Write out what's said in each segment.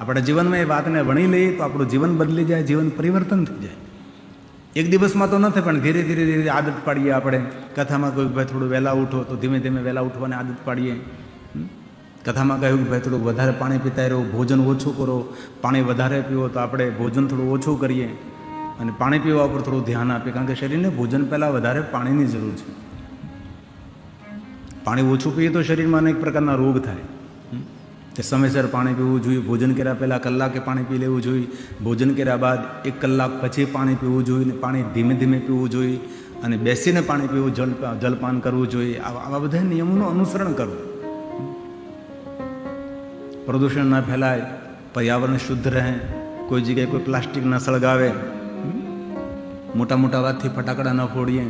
આપણા જીવનમાં એ વાતને વણી લઈએ તો આપણું જીવન બદલી જાય, જીવન પરિવર્તન થઈ જાય. એક દિવસમાં તો ન થાય, પણ ધીરે ધીરે ધીરે આદત પાડીએ આપણે. કથામાં કહ્યું ભાઈ થોડું વહેલા ઉઠો, તો ધીમે ધીમે વહેલા ઉઠવાની આદત પાડીએ. કથામાં કહ્યું ભાઈ થોડું વધારે પાણી પીતા રહો, ભોજન ઓછું કરો. પાણી વધારે પીવો તો આપણે ભોજન થોડું ઓછું કરીએ. અને પાણી પીવા ઉપર થોડું ધ્યાન આપીએ, કારણ કે શરીરને ભોજન પહેલાં વધારે પાણીની જરૂર છે. પાણી ઓછું પીએ તો શરીરમાં અનેક પ્રકારના રોગ થાય? તે સમયસર પાણી પીવું જોઈએ, ભોજન કર્યા પહેલાં કલાકે પાણી પી લેવું જોઈએ, ભોજન કર્યા બાદ એક કલાક પછી પાણી પીવું જોઈએ ને પાણી ધીમે ધીમે પીવું જોઈએ અને બેસીને પાણી પીવું જલ જલપાન કરવું જોઈએ, આવા બધા નિયમોનું અનુસરણ કરવું. પ્રદૂષણ ન ફેલાય, પર્યાવરણ શુદ્ધ રહે, કોઈ જગ્યાએ કોઈ પ્લાસ્ટિક ન સળગાવે, મોટા મોટા વાતથી ફટાકડા ન ફોડીએ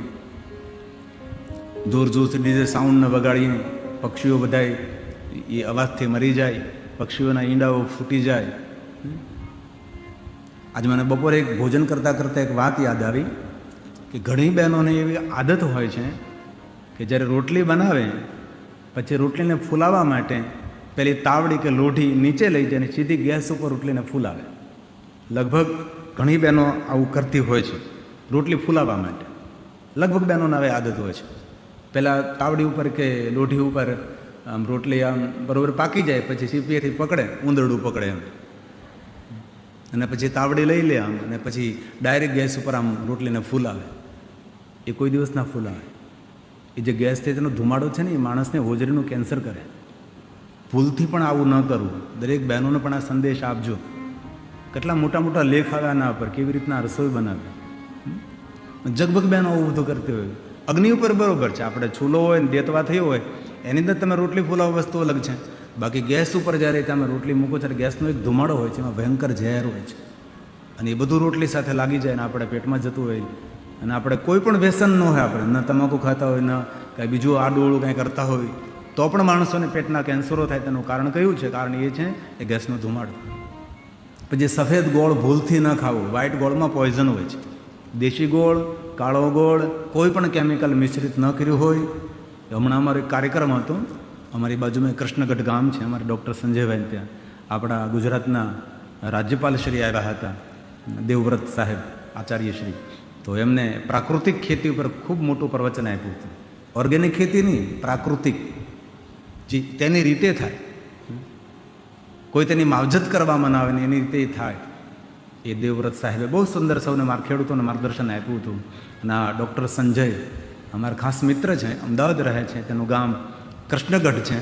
જોર જોરથી ડીજે સાઉન્ડ ન વગાડીએ, પક્ષીઓ બધાય એ અવાજથી મરી જાય, પક્ષીઓના ઈંડાઓ ફૂટી જાય. આજે મને બપોરે એક ભોજન કરતાં કરતાં એક વાત યાદ આવી કે ઘણી બહેનોને એવી આદત હોય છે કે જ્યારે રોટલી બનાવે, પછી રોટલીને ફૂલાવવા માટે પેલી તાવડી કે લોઢી નીચે લઈ જાય અને સીધી ગેસ ઉપર રોટલીને ફૂલાવે. લગભગ ઘણી બહેનો આવું કરતી હોય છે, રોટલી ફૂલાવવા માટે. લગભગ બહેનોને હવે આદત હોય છે. પહેલાં તાવડી ઉપર કે લોઢી ઉપર આમ રોટલી આમ બરોબર પાકી જાય, પછી સીપીએથી પકડે, ઉંદરડું પકડે એમ. અને પછી તાવડી લઈ લે આમ, અને પછી ડાયરેક્ટ ગેસ ઉપર આમ રોટલીને ફૂલાવે એ કોઈ દિવસ ના ફૂલાવે એ જે ગેસથી તેનો ધુમાડો છે ને, એ માણસને હોજરીનું કેન્સર કરે. ભૂલથી પણ આવું ન કરવું. દરેક બહેનોને પણ આ સંદેશ આપજો. કેટલા મોટા મોટા લેખ આવ્યા આના પર, કેવી રીતના રસોઈ બનાવે. જગભગ બહેનો આવું બધું કરતી હોય. અગ્નિ ઉપર બરોબર છે. આપણે છૂલો હોય ને દેતવા થયો હોય એની અંદર તમે રોટલી ફૂલાવ વસ્તુ અલગ છે. બાકી ગેસ ઉપર જ્યારે તમે રોટલી મૂકો ત્યારે ગેસનો એક ધુમાડો હોય છે, એમાં ભયંકર ઝેર હોય છે. અને એ બધું રોટલી સાથે લાગી જાય ને આપણે પેટમાં જતું હોય. અને આપણે કોઈ પણ વ્યસન ન હોય આપણે, ન તમાકુ ખાતા હોય, ન કાંઈ બીજું આડું કાંઈ કરતા હોય, તો પણ માણસોને પેટના કેન્સરો થાય તેનું કારણ કયું છે? કારણ એ છે એ ગેસનો ધુમાડો. પછી સફેદ ગોળ ભૂલથી ન ખાવો વ્હાઇટ ગોળમાં પોઈઝન હોય છે. દેશી ગોળ, કાળો ગોળ, કોઈ પણ કેમિકલ મિશ્રિત ન કર્યું હોય હમણાં અમારો એક કાર્યક્રમ હતો. અમારી બાજુમાં કૃષ્ણગઢ ગામ છે, અમારે ડૉક્ટર સંજયભાઈ ત્યાં. આપણા ગુજરાતના રાજ્યપાલ શ્રી આવ્યા હતા, દેવવ્રત સાહેબ આચાર્યશ્રી તો એમને પ્રાકૃતિક ખેતી ઉપર ખૂબ મોટું પ્રવચન આપ્યું હતું. ઓર્ગેનિક ખેતી નહીં, પ્રાકૃતિક. જે તેની રીતે થાય. કોઈ તેની માવજત કરવામાં ના આવે ને એની રીતે થાય. એ દેવવ્રત સાહેબે બહુ સુંદર સૌને માર ખેડૂતોને માર્ગદર્શન આપ્યું હતું. અને આ ડૉક્ટર સંજય અમારા ખાસ મિત્ર છે, અમદાવાદ રહે છે, તેનું ગામ કૃષ્ણગઢ છે.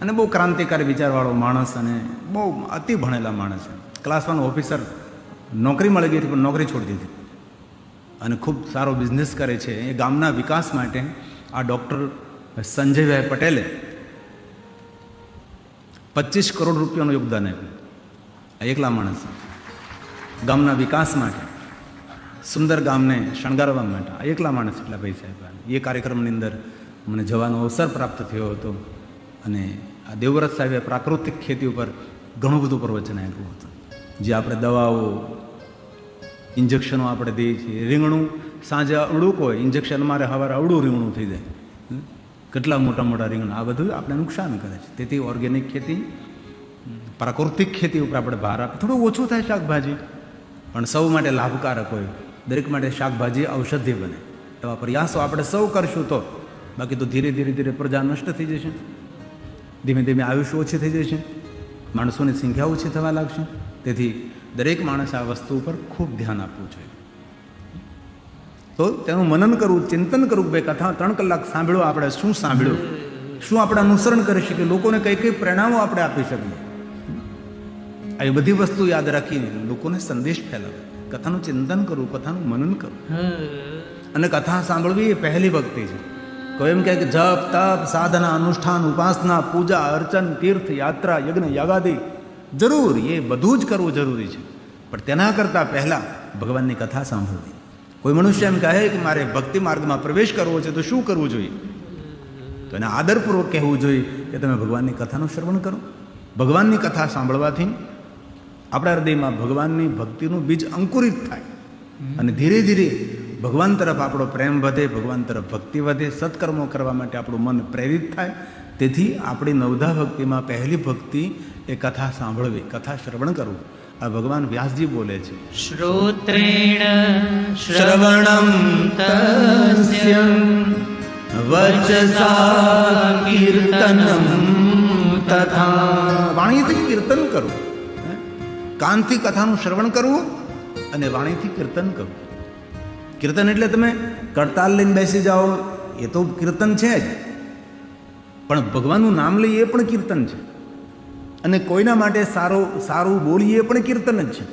અને બહુ ક્રાંતિકારી વિચારવાળો માણસ અને બહુ અતિ ભણેલા માણસ છે. ક્લાસ વન ઓફિસર નોકરી મળી ગઈ હતી, પણ નોકરી છોડી દીધી. અને ખૂબ સારો બિઝનેસ કરે છે. એ ગામના વિકાસ માટે આ ડૉક્ટર સંજયભાઈ પટેલે પચીસ કરોડ રૂપિયાનું યોગદાન આપ્યું. એકલા માણસ. ગામના વિકાસ માટે. સુંદર ગામને શણગારવા માટે. એકલા માણસ એટલા પૈસા સાહેબ. એ કાર્યક્રમની અંદર મને જવાનો અવસર પ્રાપ્ત થયો હતો અને આ દેવવ્રત સાહેબે પ્રાકૃતિક ખેતી ઉપર ઘણું બધું પ્રવચન આપ્યું હતું. જે આપણે દવાઓ, ઇન્જેક્શનો આપણે દઈએ છીએ, રીંગણું સાંજે અડુક હોય, ઇન્જેક્શન મારે સવારે અવળું રીંગણું થઈ જાય. કેટલા મોટા મોટા રીંગણ? આ બધું આપણે નુકસાન કરે છે. તેથી ઓર્ગેનિક ખેતી, પ્રાકૃતિક ખેતી ઉપર આપણે ભાર આપે. થોડું ઓછું થાય શાકભાજી, પણ સૌ માટે લાભકારક હોય. દરેક માટે શાકભાજી ઔષધિ બને. એવા પ્રયાસો આપણે સૌ કરશું તો બાકી તો ધીરે ધીરે ધીરે પ્રજા નષ્ટ થઈ જશે. ધીમે ધીમે આયુષ્ય ઓછી થઈ જશે. માણસોની સંખ્યા ઓછી થવા લાગશે. તેથી દરેક માણસે આ વસ્તુ ઉપર ખૂબ ધ્યાન આપવું જોઈએ. તો તેનું મનન કરવું, ચિંતન કરવું ભાઈ કથા, ત્રણ કલાક સાંભળ્યો આપણે શું સાંભળ્યું, શું આપણે અનુસરણ કરી શકીએ, લોકોને કઈ કઈ પ્રેરણાઓ આપણે આપી શકીએ. આવી બધી વસ્તુ યાદ રાખીને લોકોને સંદેશ ફેલાવે. કથાનું ચિંતન કરવું કથાનું મનન કરવું અને કથા સાંભળવી એ પહેલી ભક્તિ છે. કોઈ એમ કહે કે જપ તપ સાધના અનુષ્ઠાન ઉપાસના પૂજા અર્ચન તીર્થ યાત્રા યજ્ઞ યાગાદિ જરૂર એ બધું જ કરવું જરૂરી છે. પણ તેના કરતાં પહેલાં ભગવાનની કથા સાંભળવી. કોઈ મનુષ્ય એમ કહે કે મારે ભક્તિ માર્ગમાં પ્રવેશ કરવો છે તો શું કરવું જોઈએ? તો એને આદરપૂર્વક કહેવું જોઈએ કે તમે ભગવાનની કથાનું શ્રવણ કરો. ભગવાનની કથા સાંભળવાથી આપણા હૃદયમાં ભગવાનની ભક્તિનું બીજ અંકુરિત થાય. અને ધીરે ધીરે ભગવાન તરફ આપણો પ્રેમ વધે ભગવાન તરફ ભક્તિ વધે સત્કર્મો કરવા માટે આપણું મન પ્રેરિત થાય. તેથી આપણી નવધા ભક્તિમાં પહેલી ભક્તિ એ કથા સાંભળવી કથા શ્રવણ કરવું. આ ભગવાન વ્યાસજી બોલે છે. શ્રોત્રેણ શ્રવણમ વચસા કીર્તનમ તથા. વાણીથી કીર્તન કરવું? કાનથી કથાનું શ્રવણ કરવું અને વાણીથી કીર્તન કરવું. કીર્તન એટલે તમે કરતાલ લઈને બેસી જાઓ, એ તો કીર્તન છે જ. પણ ભગવાનનું નામ લઈએ પણ કીર્તન છે. અને કોઈના માટે સારો, સારું બોલીએ એ પણ કીર્તન જ છે.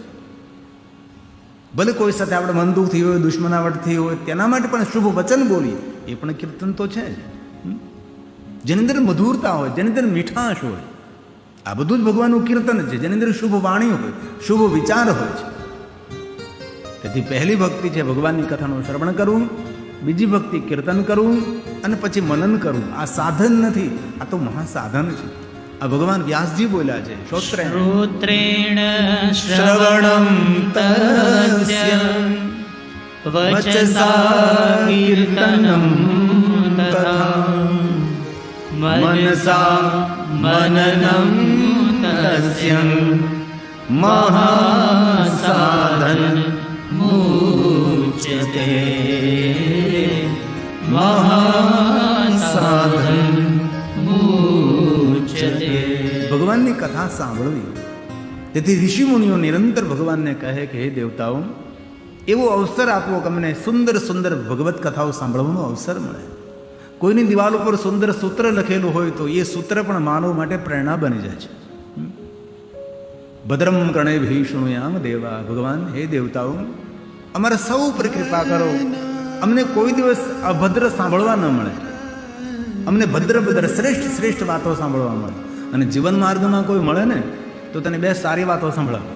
ભલે કોઈ સાથે આપણે મન દુઃખ થઈ હોય, દુશ્મનાવટ થઈ હોય, તેના માટે પણ શુભ વચન બોલીએ, એ પણ કીર્તન તો છે જ. જેની અંદર મધુરતા હોય, જેની અંદર મીઠાશ હોય આ બધું જ ભગવાનનું કીર્તન છે, જેની અંદર શુભ વાણી હોય, શુભ વિચાર હોય છે. તેથી પહેલી ભક્તિ છે ભગવાનની કથાનું શ્રવણ કરવું, બીજી ભક્તિ કીર્તન કરવું, અને પછી મનન કરવું. આ સાધન નથી, આ તો મહાસાધન છે. આ ભગવાન વ્યાસજી બોલ્યા છે શ્રોત્રેણ શ્રવણમ તસ્ય મનસા મનનમ તસ્ય મહાસાધન મુચ્યતે મહાસાધન મુચ્યતે ભગવાનની કથા સાંભળવી તેથી ઋષિ મુનિઓ નિરંતર ભગવાનને કહે કે હે દેવતાઓ એવો અવસર આપો કે અમને સુંદર સુંદર ભગવત કથાઓ સાંભળવાનો અવસર મળે કોઈની દિવાલ ઉપર સુંદર સૂત્ર લખેલું હોય તો એ સૂત્ર પણ માનવ માટે પ્રેરણા બની જાય છે? ભદ્રમ કરણે ભીષણુયામ દેવા. ભગવાન, હે દેવતાઓ, અમારા સૌ ઉપર કૃપા કરો. અમને કોઈ દિવસ અભદ્ર સાંભળવા ન મળે. અમને ભદ્ર ભદ્ર શ્રેષ્ઠ શ્રેષ્ઠ વાતો સાંભળવા મળે. અને જીવન માર્ગમાં કોઈ મળે ને, તો તને બે સારી વાતો સંભળાવે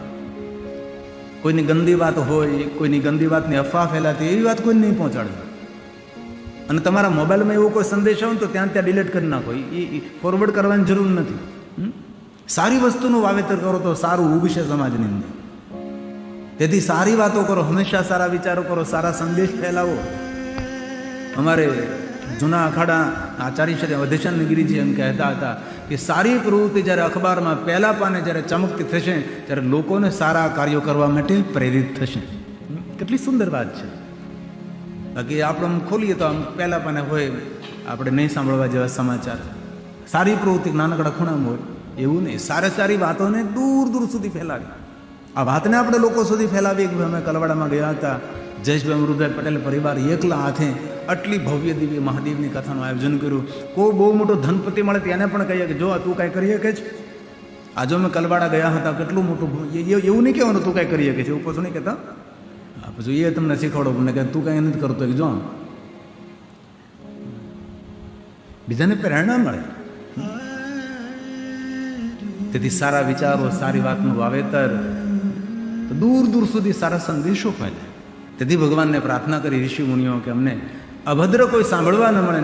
કોઈની ગંદી વાત હોય, કોઈની ગંદી વાતની અફવા ફેલાતી એવી વાત કોઈને નહીં પહોંચાડવી અને તમારા મોબાઈલમાં એવો કોઈ સંદેશ આવે તો ત્યાં ત્યાં ડિલીટ કરી નાખો. એ ફોરવર્ડ કરવાની જરૂર નથી? સારી વસ્તુનું વાવેતર કરો તો સારું ઉગશે સમાજની અંદર. તેથી સારી વાતો કરો, હંમેશા સારા વિચારો કરો, સારા સંદેશ ફેલાવો. અમારે જૂના અખાડા આચાર્ય શ્રી અધેશાન ગિરિજી એમ કહેતા હતા કે સારી પ્રવૃત્તિ જ્યારે અખબારમાં પહેલા પાને જ્યારે ચમકતી થશે, ત્યારે લોકોને સારા કાર્યો કરવા માટે પ્રેરિત થશે. કેટલી સુંદર વાત છે. બાકી આપણે આમ ખોલીએ તો આમ પહેલા પાને હોય, આપણે નહીં સાંભળવા જેવા સમાચાર. સારી પ્રવૃત્તિ નાનકડા ખૂણામાં હોય. એવું નહીં. સારી સારી વાતોને દૂર દૂર સુધી ફેલાવી. આ વાતને આપણે લોકો સુધી ફેલાવી કે અમે કલવાડામાં ગયા હતા. જયેશભાઈ અમૃતભાઈ પટેલ પરિવાર એકલા હાથે આટલી ભવ્ય દિવ્ય મહાદેવની કથાનું આયોજન કર્યું. કોઈ બહુ મોટો ધનપતિ મળે તેને પણ કહીએ કે જો તું કાંઈ કરી શકે છે? આજે અમે કલવાડા ગયા હતા, કેટલું મોટું એવું નહીં કહેવાનું, તું કાંઈ કરી શકે છે. એવું પછી નહીં કહેતા? પછી એ તમને શીખવાડો, મને કે તું કાંઈ નથી કરતો. કે જો બીજાને પ્રેરણા મળે. તેથી સારા વિચારો, સારી વાતનું વાવેતર. દૂર દૂર સુધી સારા સંદેશો ફેલે તેથી ભગવાનને પ્રાર્થના કરી ઋષિ મુનિઓ કે અમને અભદ્ર કોઈ સાંભળવા ન મળે.